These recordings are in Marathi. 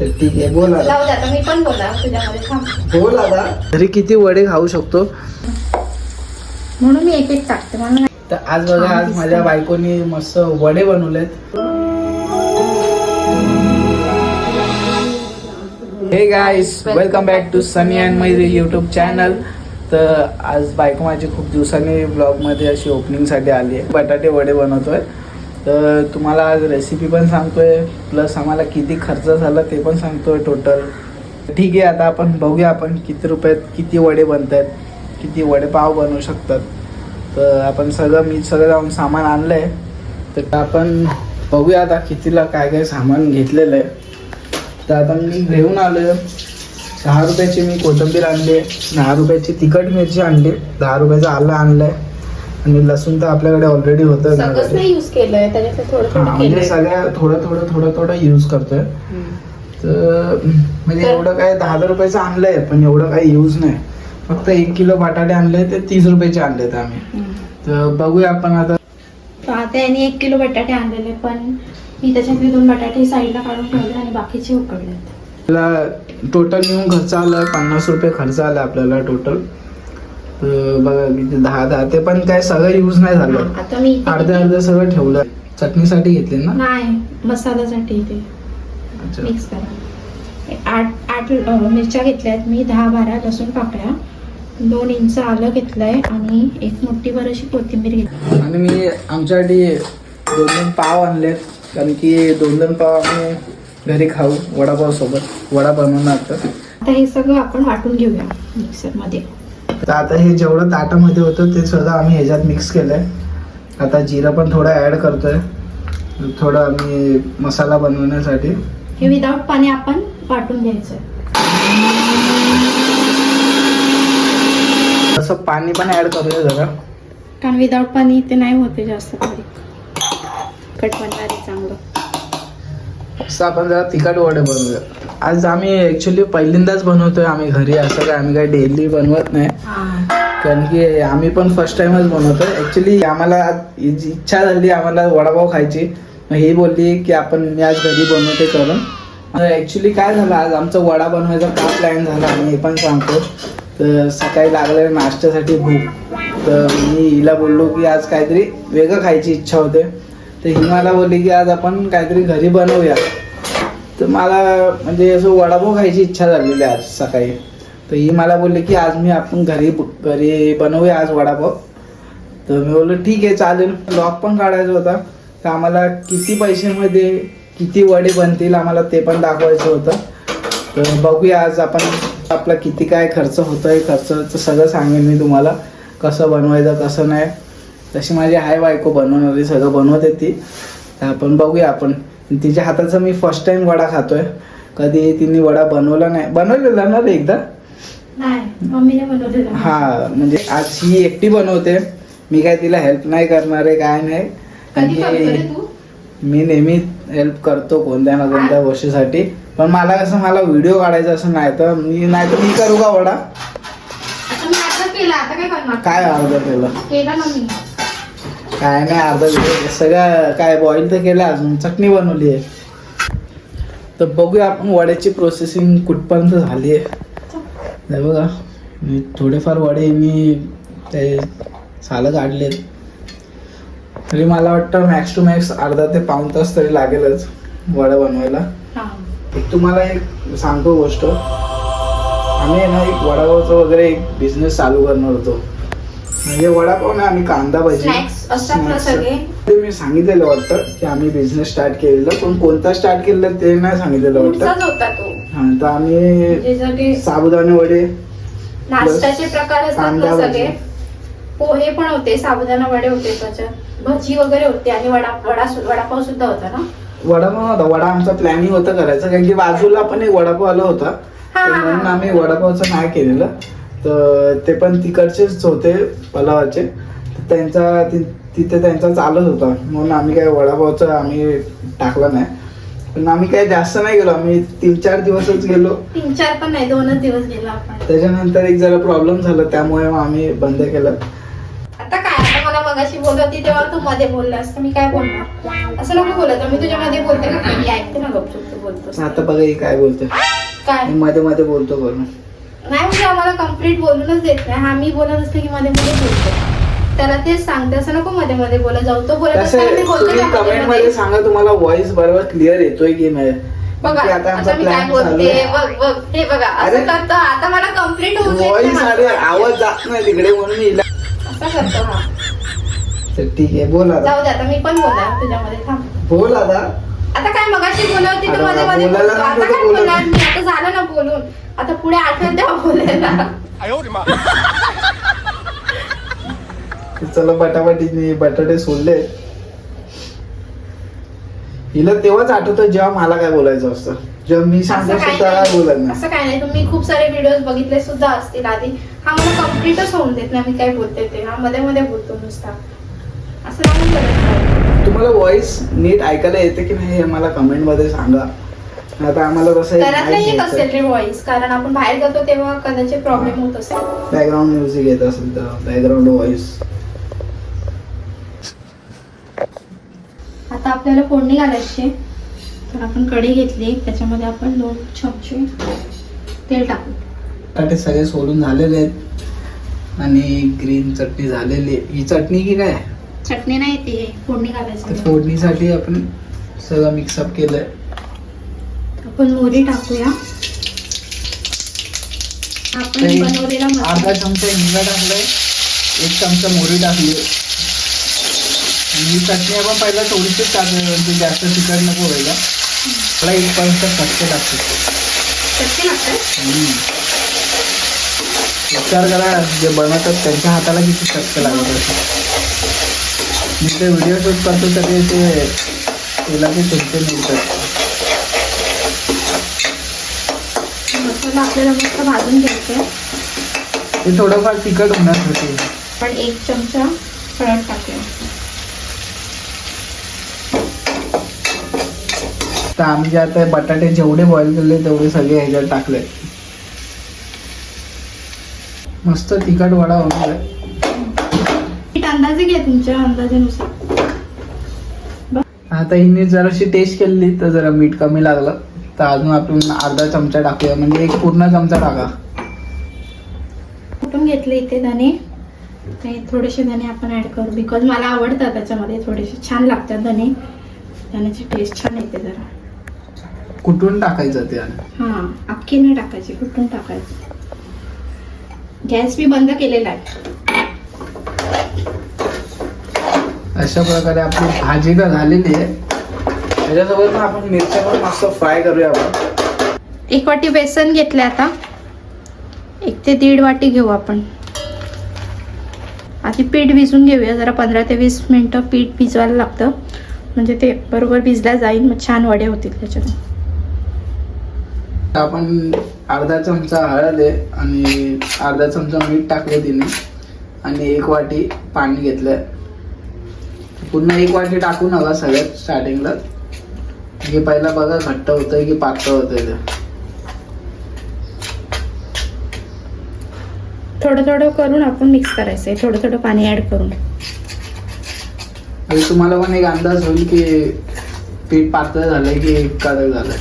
तर ठीक आहे बोल आता. जाऊ दे आता मी पण बोला तुझ्यामध्ये थांब. बोल आता. घरी किती वडे खाऊ शकतो? म्हणून मी एक एक टाकते मला नाही- तर आज बघा आज माझ्या बायकोनी मस्त वडे बनवलेत. Hey guys welcome back to Sunny and my YouTube channel तर आज बायको माझी खूप दिवसांनी ब्लॉगमध्ये अशी ओपनिंगसाठी आली आहे. बटाटे वडे बनवतोय. तर तुम्हाला आज रेसिपी पण सांगतोय प्लस आम्हाला किती खर्च झाला ते पण सांगतोय टोटल ठीक आहे आता आपण बघूया आपण किती रुपयात किती वडे बनत आहेत किती वडेपाव बनवू शकतात. तर आपण सगळं मी सगळं जाऊन सामान आणलं आहे तर आपण बघूया आता कितीला काय काय सामान घेतलेलं आहे. तर आता मी घेऊन आलो दहा रुपयाची मी कोथिंबीर आणली दहा रुपयाची तिखट मिरची आणली दहा रुपयाचं आलं आणलं आहे आणि लसूण तर आपल्याकडे ऑलरेडी होतं. सगळंच घराकडे. नाही युज केलंय त्याच्यात थोडं हा थोडं म्हणजे केलंय. सगळ्या थोडं थोडं थोडं थोडं यूज करतोय. हम्म. तर म्हणजे तर- एवढं काय दहा हजार रुपयाचं आणलंय पण एवढं काही यूज नाही. फक्त एक किलो बटाटे आणले ते तीस रुपयाचे आणलेत आम्ही. हम्म. तर बघूया आपण आता. तर आता यांनी एक किलो बटाटे आणलेले पण मी त्याच्यातले दोन बटाटे साईडला काढून ठेवले आणि बाकीचे उकडले आपल्याला टोटल मिळून खर्च आला पन्नास रुपये खर्च आला आपल्याला टोटल तर बघा किती दहा दहा ते पण काय सगळं यूज नाही झालं. आता मी इथे अर्धे किती- अर्धे सगळं ठेवलं. चटणीसाठी घेतली ना? नाही मसाल्यासाठी अच्छा. मिक्स करा. आठ आठ अ, मिरच्या घेतल्या आहेत. मी दहा बारा लसूण पाकळ्या दोन इंच आलं घेतलंय आणि एक मोठी बरीचशी कोथिंबीर घेतली. आणि मी आमच्यासाठी दोन दोन पाव आणलेत. कारण की दोन दोन पाव आम्ही घरी खाऊ वडापाव सोबत वडा बनवणार तर. आता हे सगळं आपण वाटून घेऊया मिक्सरमध्ये. तर आता हे जेवढं ताटामध्ये होतं ते सगळं आम्ही ह्याच्यात मिक्स केलंय. आता जिरं पण थोडं ॲड करतोय. थोडं आम्ही मसाला बनवण्यासाठी. हे विदाऊट पाणी आपण वाटून घ्यायचं तसं पाणी पण ॲड करूया जरा. कारण विदाऊट पाणी ते नाही होते जास्त बारीक कट बनणार आहे चांगलं. असं आपण जरा तिखट वडे बनवूया. आज आम्ही ॲक्च्युली पहिल्यांदाच बनवतोय आम्ही घरी असं काय आम्ही काय डेली बनवत नाही. कारण की आम्ही पण फर्स्ट टाइमच बनवतोय. ॲक्च्युली आम्हाला इच्छा झाली आम्हाला वडापाव खायची मग ही बोलली की आपण मी आज घरी बनवते करून. ॲक्च्युली काय झालं आज आमचा वडा बनवायचा का प्लॅन झाला मी हे पण सांगतो. तर सकाळी लागलेलं नाश्त्यासाठी भूक. तर मी हिला बोललो की आज काहीतरी वेगळं खायची इच्छा होते. तर ही मला बोलली की आज आपण काहीतरी घरी बनवूया. तर मला म्हणजे असं वडापाव खायची इच्छा झालेली आहे आज सकाळी. तर ही मला बोलली की आज मी आपण घरी घरी बनवूया आज वडापाव. तर मी बोललो ठीक आहे चालेल. लॉक पण काढायचा होता. तर आम्हाला किती पैशामध्ये किती वडे बनतील आम्हाला ते पण दाखवायचं होतं. तर बघूया आज आपण आपला किती काय खर्च होतोय खर्चाचं सगळं सांगेन मी तुम्हाला. कसं बनवायचं कसं नाही. तशी माझी आहे बायको बनवणारी सगळं बनवते ती तर आपण बघूया आपण. तिच्या हाताचा मी फर्स्ट टाइम वडा खातोय. कधी तिने वडा बनवला नाही. बनवलेला ना रे एकदा? हा म्हणजे आज ही एकटी बनवते. मी काय तिला हेल्प नाही करणार आहे काय नाही. आणि मी नेहमी हेल्प करतो कोणत्या ना कोणत्या गोष्टीसाठी. पण मला कसं मला व्हिडिओ काढायचा असं नाही तर मी नाही तर मी करू का वडा? काय अर्धा केलं? काय नाही अर्धा. सगळं काय बॉईल तर केलं अजून. चटणी बनवली आहे. तर बघूया आपण वड्याची प्रोसेसिंग कुठपर्यंत झाली आहे. बघा. मी थोडेफार वडे मी ते सालं काढलेत. तरी मला वाटतं मॅक्स टू मॅक्स अर्धा ते पाऊण तास तरी लागेलच वडा बनवायला. एक तुम्हाला एक सांगतो गोष्ट. आम्ही ना एक वडापावचं वगैरे एक बिझनेस चालू करणार होतो. म्हणजे वडापाव ना आम्ही कांदा भजी ते मी सांगितलेलं वाटतं की आम्ही बिझनेस स्टार्ट केलेलं पण कोणता स्टार्ट केलेलं ते नाही सांगितलेलं वाटतं हा तर आम्ही जे सगळे साबुदाणे वडे नाश्त्याचे प्रकार असतात पोहे पण होते साबुदाणा वडे होते त्याच्यात. भजी वगैरे होते आणि वडा वडा वडापाव सुद्धा होता ना? वडापाव होता वडा आमचा प्लॅनिंग होतं करायचं कारण की बाजूला पण एक वडापाव आला होता. म्हणून. आम्ही वडापावचं नाही केलेलं. तर ते पण तिकडचेच होते पलावाचे. त्यांचा तिथे त्यांचा चालत होता. म्हणून आम्ही काय वडापावचं आम्ही टाकलं नाही. पण आम्ही काय जास्त नाही गेलो. आम्ही तीन चार दिवसच गेलो. तीन चार पण नाही दोनच दिवस गेलो आपण. त्याच्यानंतर एक जरा प्रॉब्लेम झाला. त्यामुळे आम्ही बंद केलं. आता काय? आता मला मगाशी बोलत होती तेव्हा तू मध्ये बोललास. तर मी काय बोलणार? असं नको बोलत मी तुझ्या मध्ये बोलते ना मी ऐकते ना गपचूप तू बोलतोस. आता बघा ही काय बोलते काय? मध्ये मध्ये बोलतो करून. नाही म्हणजे आम्हाला कंप्लीट बोलूनच देत नाही हा मी बोलत असते की मध्ये मध्ये बोलतो त्याला तेच सांगते असं नको मध्ये मध्ये बोलत जाऊ तो बोलत असताना मी बोलते मध्ये कमेंटमध्ये मध्ये. सांगा तुम्हाला व्हॉइस बरोबर क्लिअर येतोय की नाही बघा की आता आमचा आता मी काय प्लॅन चालू बोलते बघ बघ हे बघा अरे. असं करतो आता मला कंप्लीट होऊ देत नाही व्हॉइस अरे माझं. आवाज जात नाही तिकडे म्हणून मी हिला असं करतो हा तर ठीक आहे बोल आता जाऊ दे आता मी पण बोलणार तुझ्यामध्ये थांब बोल आता आता काय मगाशी तर अरे मध्ये बाबा, मध्ये बोलायला बोलतो. आता नको तर काय बोलणार. मी आता झालं ना बोलून आता पुढे आठवण द्या बोलायला. चला बटाबटी बटाटे सोडले. हिला तेव्हाच आठवतं जेव्हा मला काय बोलायचं असतं. जेव्हा मी सांगतो असं काय नाही. तुम्ही खूप सारे व्हिडिओ बघितले सुद्धा असतील आधी. हा मला कम्प्लीटच होऊन देत नाही. मी काय बोलते ते. हा मध्ये मध्ये बोलतो नुसता. असं नाही. तुम्हाला व्हॉइस नीट ऐकायला येते की नाही हे मला कमेंटमध्ये सांगा. आता आम्हाला घरात नाही येत असेल रे व्हॉइस कारण आपण बाहेर जातो तेव्हा कदाचित प्रॉब्लेम होत असेल. बॅकग्राऊंड म्युझिक येत असेल तर बॅकग्राऊंड व्हॉइस आता आपल्याला फोडणी घालायची. तर आपण कढई घेतली त्याच्यामध्ये आपण दोन चमचे तेल टाकू. बटाटे सगळे सोडून झालेले आहेत. आणि ग्रीन चटणी झालेली आहे. ही चटणी की काय? चटणी नाही ते फोडणी घालायची फोडणीसाठी आपण सगळं मिक्सअप केलंय. आपण मोहरी टाकूया. आपण तरी बनवलेला अर्धा चमचा हिंग टाकलाय एक चमचा मोहरी टाकली. आणि चटणी आपण पहिला थोडीशीच टाकली म्हणजे जास्त तिखट नको व्हायला. मला एक पर्यंत फटके हम्म. विचार करा जे बनवतात त्यांच्या हाताला किती चटके लागत असेल मी ते व्हिडिओ शूट करतो सगळे ते तेलाचे चमचे मिळतात. मसाला आपल्याला मस्त भाजून घ्यायचा ते थोडंफार तिखट होण्यासाठी पण एक चमचा हळद टाकूया. तर आम्ही जे आता बटाटे जेवढे बॉईल केले तेवढे सगळे ह्याच्यात टाकले. मस्त तिखट वडा होणार आहे. मीठ अंदाजे घ्या तुमच्या अंदाजानुसार. आता हिने जराशी टेस्ट केली तर जरा मीठ कमी लागलं. तर अजून आपण अर्धा चमचा टाकूया. म्हणजे एक पूर्ण चमचा टाका. कुठून घेतले इथे धने? आणि थोडेसे धने आपण ऍड करू बिकॉज मला आवडतात त्याच्यामध्ये थोडेसे. छान लागतात धने. धण्याची टेस्ट छान येते जरा. कुठून टाकायचं ते? हा अख्खी नाही टाकायची. कुठून टाकायची? गॅस मी बंद केलेला आहे. अशा प्रकारे आपली भाजी का झालेली आहे. आपण मिरच्या पण मस्त फ्राय करूया आपण. एक वाटी बेसन घेतले आता. एक ते दीड वाटी घेऊ आपण. आधी पीठ भिजून घेऊया जरा पंधरा ते वीस मिनटं पीठ भिजवायला लागतं. म्हणजे ते बरोबर भिजल्या जाईल मग छान वडे होतील त्याच्यात आपण अर्धा चमचा हळद आहे आणि अर्धा चमचा मीठ टाकलं तिने. आणि एक वाटी पाणी घेतलंय. पुन्हा एक वाटी टाकू नका सगळ्यात स्टार्टिंगला हे पहिला बघा घट्ट होतंय की पातळ होतंय ते? थोडं थोडं करून आपण मिक्स करायचंय. थोडं थोडं पाणी ऍड करून. म्हणजे तुम्हाला पण एक अंदाज होईल की पीठ पातळ झालंय की कडक झालंय?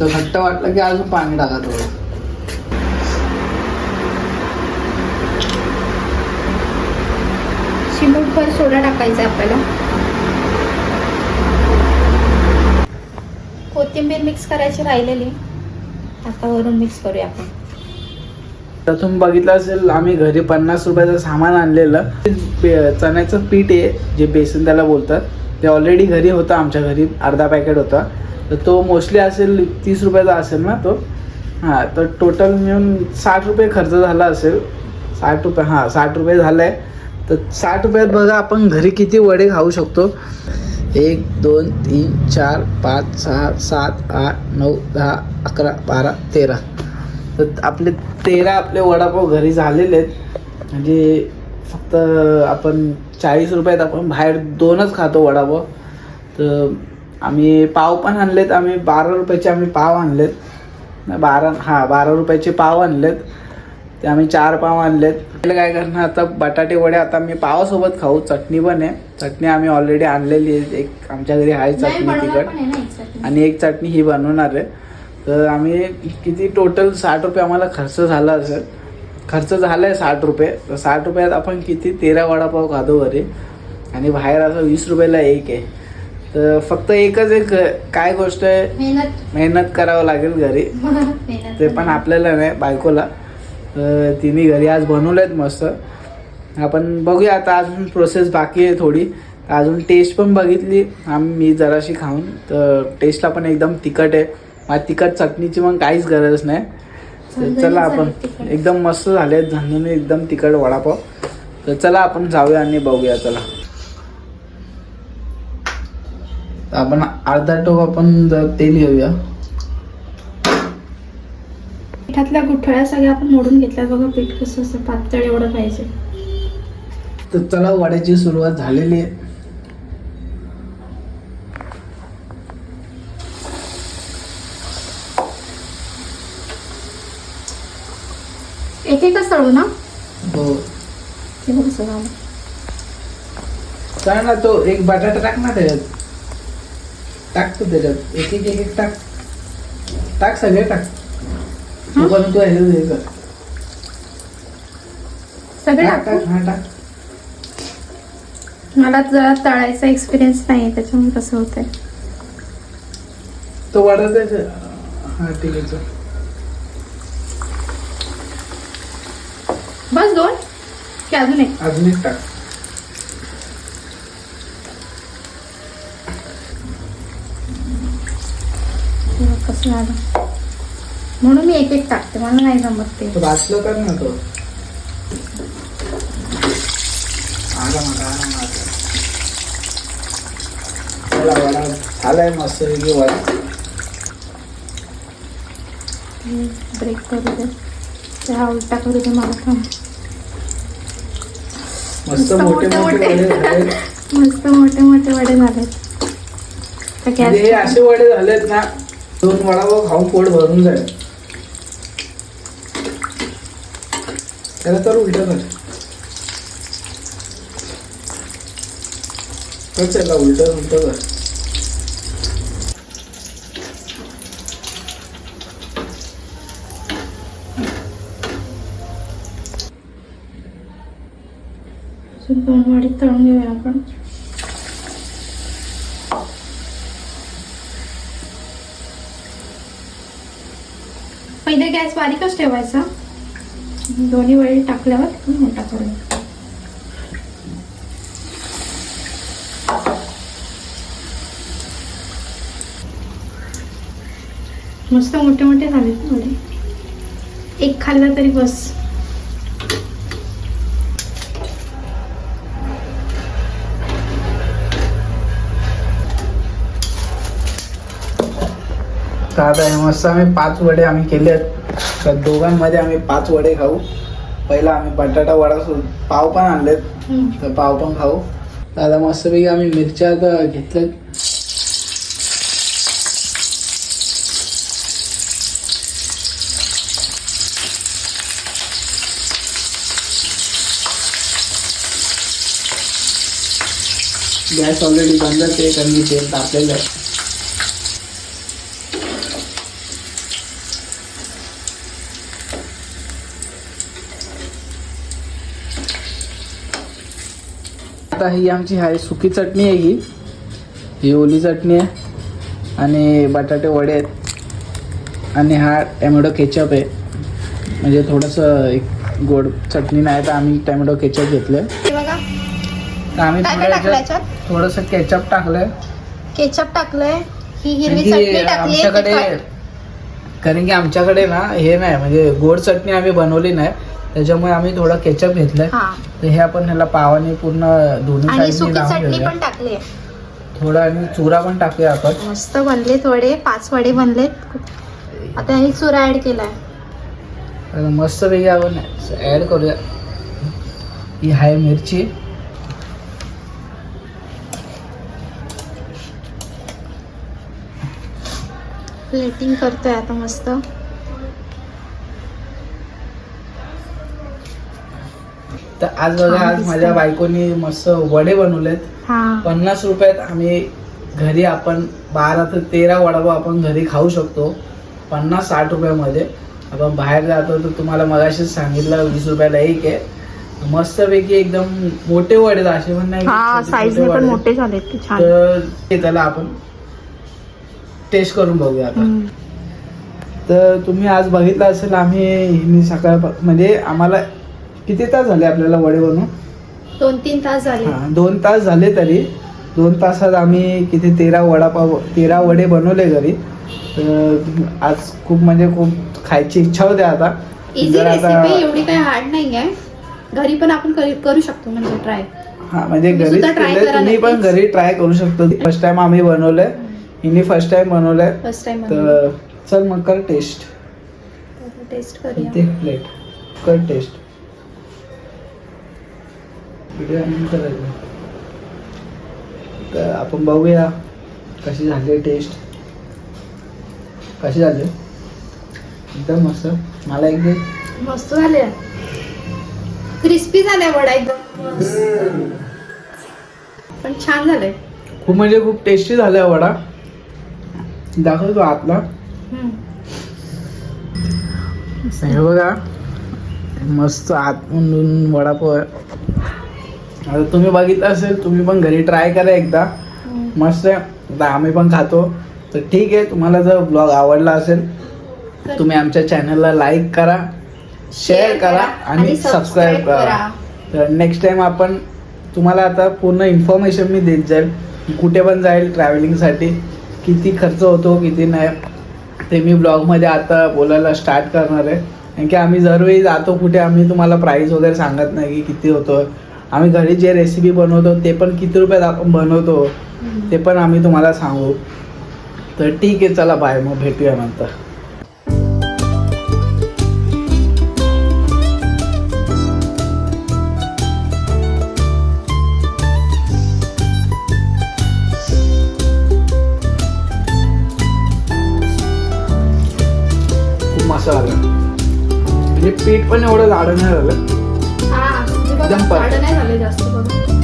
तर घट्ट वाटलं की अजून पाणी टाका थोडं. चिमूटभर सोडा टाकायचा आपल्याला. कोथिंबीर मिक्स करायची राहिलेली. आता वरून मिक्स करूया आपण. तर तुम्ही बघितलं असेल आम्ही घरी पन्नास रुपयाचं सामान आणलेलं. चण्याचं पीठ आहे जे बेसन त्याला बोलतात. ते ऑलरेडी घरी होतं आमच्या घरी अर्धा पॅकेट होता. तर तो मोस्टली असेल तीस रुपयाचा असेल ना तो. हां तर टोटल मिळून साठ रुपये खर्च झाला असेल. साठ रुपये हां साठ रुपये झाला आहे तर साठ रुपयात बघा आपण घरी किती वडे खाऊ शकतो. एक दोन तीन चार पाच सहा सात आठ नऊ दहा अकरा बारा तेरा. तर आपले तेरा आपले वडापाव घरी झालेले आहेत. म्हणजे फक्त आपण चाळीस रुपयात आपण बाहेर दोनच खातो वडापाव. तर आम्ही पाव पण आणलेत. आम्ही बारा रुपयाचे आम्ही पाव आणलेत. बारा हां बारा रुपयाचे पाव आणलेत. ते आम्ही चार पाव आणलेत. पहिलं काय करणार आता बटाटे वडे आता मी पावासोबत खाऊ चटणी पण आहे. चटणी आम्ही ऑलरेडी आणलेली आहे. एक आमच्या घरी आहे चटणी तिखट. आणि एक चटणी ही बनवणार आहे. तर आम्ही किती टोटल साठ रुपये आम्हाला खर्च झाला असेल. खर्च झाला आहे साठ रुपये. तर साठ रुपयात आपण किती? तेरा वडापाव खातो घरी आणि बाहेर असं वीस रुपयाला एक आहे. तर फक्त एकच एक काय गोष्ट आहे? मेहनत. करावं लागेल घरी. ते पण आपल्याला नाही बायकोला. तर तिने घरी आज बनवलेत मस्त. आपण बघूया आता अजून प्रोसेस बाकी आहे थोडी. अजून टेस्ट पण बघितली. आम्ही मी जराशी खाऊन. तर टेस्टला पण एकदम तिखट आहे. मला तिखट चटणीची मग काहीच गरज नाही. तर चला आपण. एकदम मस्त झाले झणझणी एकदम तिखट वडापाव. तर चला आपण जाऊया आणि बघूया चला. आपण अर्धा टोप आपण जर तेल घेऊया. पिठातल्या गुठळ्या सगळ्या आपण मोडून घेतल्या बघा पीठ कसं असं पातळ एवढं पाहिजे. तर चला वड्याची सुरुवात झालेली आहे. एक एकच तळू ना? हो. ते बघ कसं झालं काय ना तो एक बटाटा टाक ना त्याच्यात. टाक तू त्याच्यात. एक एक एक टाक. टाक सगळे टाक. तू पण तू ह्याच्यात हे कर. सगळे टाक टाकू? टाक हा टाक. मला जरा तळायचा एक्सपिरियन्स नाही त्याच्यामुळे कसं होतंय. तो वडा त्याच्या हा ठीक आहे चल. बस दोन? की अजून एक? अजून एक टाक. कसं झालं. म्हणून मी एक एक टाकते मला नाही जमत ते. वाचलं कर ना तो चला वडा झालाय मस्त वडा ब्रेक करू दे. ते हा उलटा करू दे मला थांब मस्त मोठे मोठे. वडे मस्त मोठे मोठे वडे झालेत. हे असे वडे झालेत ना दोन वडापाव खाऊन पोट भरून जाईल. त्याला तर उलट कर कर त्याला उलट उलट कर अजून दोन वडे तळून घेऊया आपण पहिले गॅस बारीकच ठेवायचा दोन्ही वेळी टाकल्यावर मोठा करून मस्त मोठे मोठे झालेत ना वडे. एक खाल्ला तरी बस. तर मस्त आम्ही पाच वडे आम्ही केले आहेत तर दोघांमध्ये आम्ही पाच वडे खाऊ. पहिला आम्ही बटाटा वडा पाव पण आणलेत. तर पाव पण खाऊ. आता मस्तपैकी आम्ही मिरच्या घेतल्यात. गॅस ऑलरेडी बंदच आहे कारण की तेल तापलेलं आहे. आता ही आमची आहे. सुकी चटणी आहे ही. ही ओली चटणी आहे. आणि बटाटे वडे आहेत. आणि हा टॅमॅटो केचप आहे. म्हणजे थोडंसं एक गोड चटणी नाही तर आम्ही टॅमॅटो केचप घेतलं हे आम्ही थोडंसं केचप टाकलंय. केचप टाकलंय. ही हिरवी चटणी टाकली आमच्याकडे कारण की आमच्याकडे ना हे नाही म्हणजे गोड चटणी आम्ही बनवली नाही. त्याच्यामुळे आम्ही थोडा केचप घेतलाय. हा. तर हे आपण ह्याला पावाने पूर्ण दोन्ही आणि साईडनी सुकी लावून चटणी घेऊया. पण टाकली थोडा आणि चुरा पण टाकूया आपण. मस्त बनलेत वडे पाच वडे बनलेत आता ह्यानी चुरा ऍड केलाय. आता मस्त पैकी आपण ऍड करूया. ही आहे मिरची. प्लेटिंग करतोय आता मस्त. तर आज बघा आज माझ्या बायकोनी मस्त वडे बनवलेत. हा. पन्नास रुपयात आम्ही घरी आपण बारा ते तेरा वडापाव आपण घरी खाऊ शकतो. पन्नास साठ रुपयामध्ये. आपण बाहेर जातो तर तुम्हाला मगाशीच सांगितलं वीस रुपयाला एक आहे. मस्तपैकी एकदम मोठे वडे असे पण नाही हा. मोठे छान. तर त्याला आपण टेस्ट करून बघूया आता. तर तुम्ही आज बघितलं असेल आम्ही सकाळ म्हणजे आम्हाला किती तास झाले आपल्याला वडे बनवून दोन तीन तास झाले. हा दोन तास झाले तरी. दोन तासात आम्ही किती तेरा वडापाव तेरा वडे बनवले घरी. तर आज खूप म्हणजे खूप खायची इच्छा होते आता. इझी जर रेसिपी एवढी काही हार्ड नाही आहे. घरी पण आपण करू- करू शकतो म्हणजे ट्राय हा म्हणजे तुम्ही घरीच सुद्धा try केलंय, करा तुम्ही पण नक्कीच. घरी ट्राय करू शकतो. फर्स्ट टाइम आम्ही बनवलंय. हिने फर्स्ट टाइम बनवलंय. फर्स्ट टाइम तर चल मग कर टेस्ट टेस्ट करूया. ते प्लेट कर टेस्ट व्हिडिओ ऑन करायचं तर आपण बघूया कशी झाली टेस्ट कशी झाली? एकदम मस्त. मला एक दे. मस्त झाले. क्रिस्पी झालाय वडा एकदम. पण छान झालंय. खूप म्हणजे खूप टेस्टी झाला वडा. दाखवतो आतला. हे बघा. मस्त आतमधून वडापाव आहे आता तुम्ही बघितलं असेल तुम्ही पण घरी ट्राय करा एकदा. मस्त आहे. आता आम्ही पण खातो. तर ठीक आहे तुम्हाला जर ब्लॉग आवडला असेल तुम्ही आमच्या चॅनलला लाईक करा शेअर करा आणि सबस्क्राईब करा. तर नेक्स्ट टाइम आपण तुम्हाला आता पूर्ण इन्फॉर्मेशन मी देत जाईल कुठे पण जाईल ट्रॅव्हलिंगसाठी किती खर्च होतो किती नाही ते मी ब्लॉगमध्ये आता बोलायला स्टार्ट करणार आहे. कारण की आम्ही जरवेळी जातो कुठे आम्ही तुम्हाला प्राईस वगैरे सांगत नाही की किती होतं आम्ही घरी जे रेसिपी बनवतो ते पण किती रुपयात आपण बनवतो. ते पण आम्ही तुम्हाला सांगू. तर ठीक आहे चला बाय मग भेटूया नंतर. खूप मस्त झालं म्हणजे पीठ पण एवढं जाडं नाही झालं जाडं नाही झाले जास्त करून.